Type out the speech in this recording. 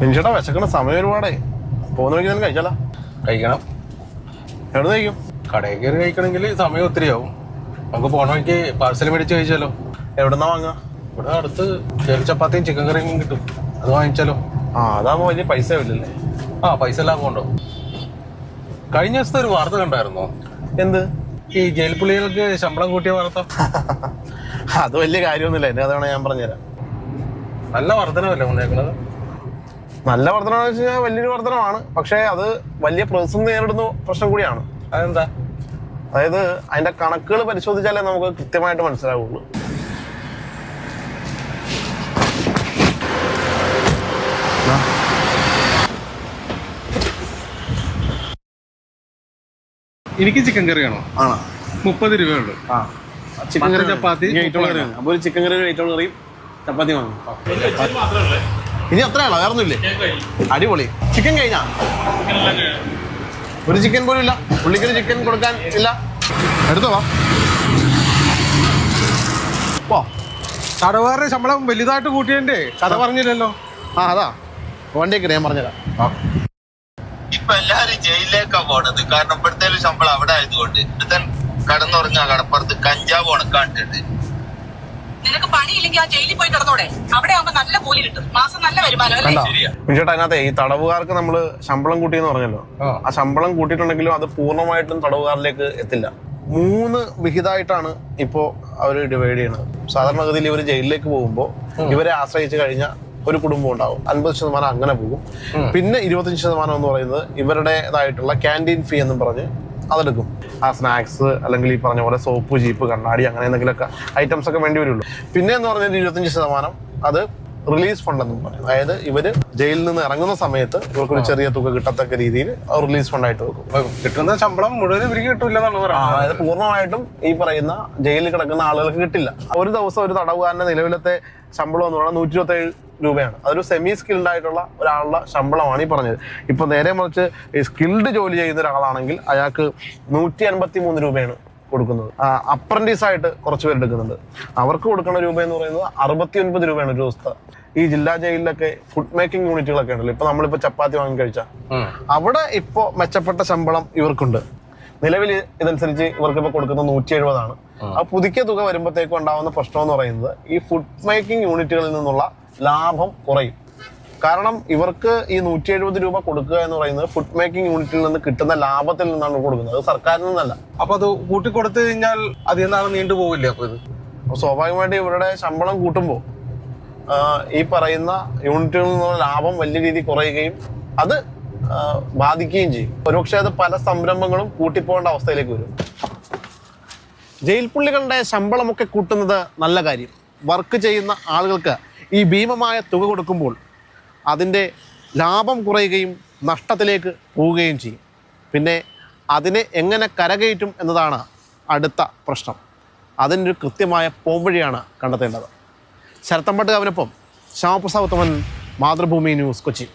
മിനിച്ചേട്ടാ വിശക്കണ സമയം ഒരുപാടേ പോകുന്ന വഴിക്ക് തന്നെ കഴിച്ചാലോ കഴിക്കണം. എവിടെ കഴിക്കും? കടയിൽ കയറി കഴിക്കണമെങ്കിൽ സമയം ഒത്തിരി ആവും. നമുക്ക് പോണ വഴിക്ക് പാർസൽ മേടിച്ച് കഴിച്ചാലോ? എവിടെന്നാ വാങ്ങാ ഇവിടെ അടുത്ത് ചെറു ചപ്പാത്തിയും ചിക്കൻ കറിയും കിട്ടും. അത് വാങ്ങിച്ചാലോ? ആ അതാകുമ്പോൾ വലിയ പൈസ ഇല്ലല്ലേ? ആ പൈസ എല്ലാം കൊണ്ടോ കഴിഞ്ഞ ദിവസത്തെ ഒരു വാർത്ത കണ്ടായിരുന്നോ? എന്ത്? ഈ ജയിൽ പുള്ളികൾക്ക് ശമ്പളം കൂട്ടിയ വാർത്ത. അത് വലിയ കാര്യമൊന്നുമില്ല. എന്നെ അതാണ് ഞാൻ പറഞ്ഞുതരാം. നല്ല വർധനമല്ലേ വന്നേക്കുന്നത് നല്ല വർധന വെച്ച് കഴിഞ്ഞാൽ വലിയൊരു വർധനമാണ് പക്ഷേ അത് വലിയ പ്രതിസന്ധി നേരിടുന്ന പ്രശ്നം കൂടിയാണ്. അതെന്താ? അതായത് അതിന്റെ കണക്കുകൾ പരിശോധിച്ചാലേ നമുക്ക് കൃത്യമായിട്ട് മനസ്സിലാവുള്ളൂ. എനിക്ക് ചിക്കൻ കറി വേണോ? ആണോ? മുപ്പത് രൂപയുള്ളൂ. ആ. ചിക്കൻ കറി ചപ്പാത്തി, ഒരു ചിക്കൻ കറി വെജിറ്റബിൾ കറിയും ചപ്പാത്തി വാങ്ങും ഇനി അത്രയാണോ വേറെ ഒന്നുമില്ലേ? അടിപൊളി. ചിക്കൻ കഴിഞ്ഞാ? ഒരു ചിക്കൻ പോലും ഇല്ല. പുള്ളിക്കൊരു ചിക്കൻ കൊടുക്കാൻ ഇല്ല. എടുത്തോ തടവുകാരുടെ ശമ്പളം വലുതായിട്ട് കൂട്ടിയതിന്റെ കഥ പറഞ്ഞില്ലല്ലോ. ആ അതാ. വണ്ടിയൊക്കെ ഞാൻ പറഞ്ഞുതരാം. ഇപ്പൊ എല്ലാരും ജയിലിലേക്കാ പോണത്. കാരണം ഇവിടുത്തെ ശമ്പളം അവിടെ ആയതുകൊണ്ട്. ഇവിടുത്തെ കടന്നുറങ്ങാ കടപ്പുറത്ത് കഞ്ചാവ് ഉണക്കാണ്ടിട്ടുണ്ട് പണിയില്ലെങ്കിൽ ആ ജയിലിൽ പോയി കിടന്നോടെ? അവിടെ ആവുമ്പോ നല്ല കൂലി കിട്ടും. മാസം നല്ല വരുമാനം അല്ലേ? അതിനകത്തെ ഈ തടവുകാർക്ക് നമ്മൾ ശമ്പളം കൂട്ടിയെന്ന് പറഞ്ഞല്ലോ. ആ. ആ ശമ്പളം കൂട്ടിയിട്ടുണ്ടെങ്കിലും അത് പൂർണമായിട്ടും തടവുകാരിലേക്ക് എത്തില്ല. മൂന്ന് വിഹിതമായിട്ടാണ് ഇപ്പോ അവർ ഡിവൈഡ് ചെയ്യുന്നത് സാധാരണഗതിയിൽ ഇവർ ജയിലിലേക്ക് പോകുമ്പോൾ ഇവരെ ആശ്രയിച്ച് കഴിഞ്ഞാൽ ഒരു കുടുംബം ഉണ്ടാവും. അൻപത് ശതമാനം അങ്ങനെ പോകും. പിന്നെ ഇരുപത്തഞ്ച് ശതമാനം എന്ന് പറയുന്നത് ഇവരുടേതായിട്ടുള്ള ക്യാന്റീൻ ഫീ എന്നും പറഞ്ഞ് അതെടുക്കും. ആ സ്നാക്സ് അല്ലെങ്കിൽ ഈ പറഞ്ഞ പോലെ സോപ്പ് ജീപ്പ് കണ്ണാടി അങ്ങനെ എന്തെങ്കിലുമൊക്കെ ഐറ്റംസ് ഒക്കെ വേണ്ടി വരുള്ളൂ. പിന്നെ എന്ന് പറഞ്ഞാൽ ഇരുപത്തഞ്ച് ശതമാനം അത് റിലീസ് ഫണ്ട് എന്ന് പറയും. അതായത് ഇവർ ജയിലിൽ നിന്ന് ഇറങ്ങുന്ന സമയത്ത് ഇവർക്കൊരു ചെറിയ തുക കിട്ടത്തക്ക രീതിയിൽ റിലീസ് ഫണ്ടായിട്ട് വെക്കും. കിട്ടുന്ന ശമ്പളം മുഴുവൻ ഇവർക്ക് കിട്ടില്ല അതായത് പൂർണമായിട്ടും ഈ പറയുന്ന ജയിലിൽ കിടക്കുന്ന ആളുകൾക്ക് കിട്ടില്ല. ഒരു ദിവസം ഒരു തടവുകാരന്റെ നിലവിലത്തെ ശമ്പളം എന്ന് പറഞ്ഞാൽ നൂറ്റി ഇരുപത്തി ഏഴ് രൂപയാണ്. അതൊരു സെമി സ്കിൽഡ് ആയിട്ടുള്ള ഒരാളുടെ ശമ്പളമാണ് ഈ പറഞ്ഞത്. ഇപ്പൊ നേരെ മറിച്ച് ഈ സ്കിൽഡ് ജോലി ചെയ്യുന്ന ഒരാളാണെങ്കിൽ അയാൾക്ക് നൂറ്റി അൻപത്തി മൂന്ന് രൂപയാണ് കൊടുക്കുന്നത്. അപ്രന്റീസ് ആയിട്ട് കുറച്ച് പേര് എടുക്കുന്നുണ്ട്. അവർക്ക് കൊടുക്കുന്ന രൂപ എന്ന് പറയുന്നത് അറുപത്തി ഒൻപത് രൂപയാണ് ഒരു ദിവസത്തെ. ഈ ജില്ലാ ജയിലിലൊക്കെ ഫുഡ് മേക്കിംഗ് യൂണിറ്റുകളൊക്കെ ഉണ്ടല്ലോ. ഇപ്പൊ നമ്മളിപ്പോ ചപ്പാത്തി വാങ്ങി കഴിച്ച. അവിടെ ഇപ്പോ മെച്ചപ്പെട്ട ശമ്പളം ഇവർക്കുണ്ട്. നിലവിൽ ഇതനുസരിച്ച് ഇവർക്ക് ഇപ്പൊ കൊടുക്കുന്നത് നൂറ്റി എഴുപതാണ് ആ പുതുക്കിയ തുക വരുമ്പോഴത്തേക്കും ഉണ്ടാവുന്ന പ്രശ്നം എന്ന് പറയുന്നത് ഈ ഫുഡ് മേക്കിംഗ് യൂണിറ്റുകളിൽ നിന്നുള്ള ലാഭം കുറയും. കാരണം ഇവർക്ക് ഈ നൂറ്റി എഴുപത് രൂപ കൊടുക്കുക എന്ന് പറയുന്നത് ഫുഡ് മേക്കിംഗ് യൂണിറ്റിൽ നിന്ന് കിട്ടുന്ന ലാഭത്തിൽ നിന്നാണ് കൊടുക്കുന്നത്. അത് സർക്കാരിൽ നിന്നല്ല. അപ്പൊ അത് കൂട്ടി കൊടുത്തു കഴിഞ്ഞാൽ അതിൽ നിന്നാണ് നീണ്ടു പോവില്ലേ അപ്പൊ ഇത്? സ്വാഭാവികമായിട്ട് ഇവരുടെ ശമ്പളം കൂട്ടുമ്പോൾ ഈ പറയുന്ന യൂണിറ്റുകളിൽ നിന്നുള്ള ലാഭം വലിയ രീതിയിൽ കുറയുകയും അത് ബാധിക്കുകയും ചെയ്യും. ഒരുപക്ഷെ അത് പല സംരംഭങ്ങളും കൂട്ടിപ്പോകേണ്ട അവസ്ഥയിലേക്ക് വരും. ജയിൽ പുള്ളികളുടെ ശമ്പളമൊക്കെ കൂട്ടുന്നത് നല്ല കാര്യം. വർക്ക് ചെയ്യുന്ന ആളുകൾക്ക് ഈ ഭീമമായ തുക കൊടുക്കുമ്പോൾ അതിന്റെ ലാഭം കുറയുകയും നഷ്ടത്തിലേക്ക് പോവുകയും ചെയ്യും. പിന്നെ അതിനെ എങ്ങനെ കരകയറ്റും എന്നതാണ് അടുത്ത പ്രശ്നം. അതിന്റെ ഒരു കൃത്യമായ പോംവഴിയാണ് കണ്ടെത്തേണ്ടത്. ശരത്തമ്പട്ട് കവനൊപ്പം ശ്യാമപ്രസാദ് ഉത്തമൻ മാതൃഭൂമി ന്യൂസ് കൊച്ചി.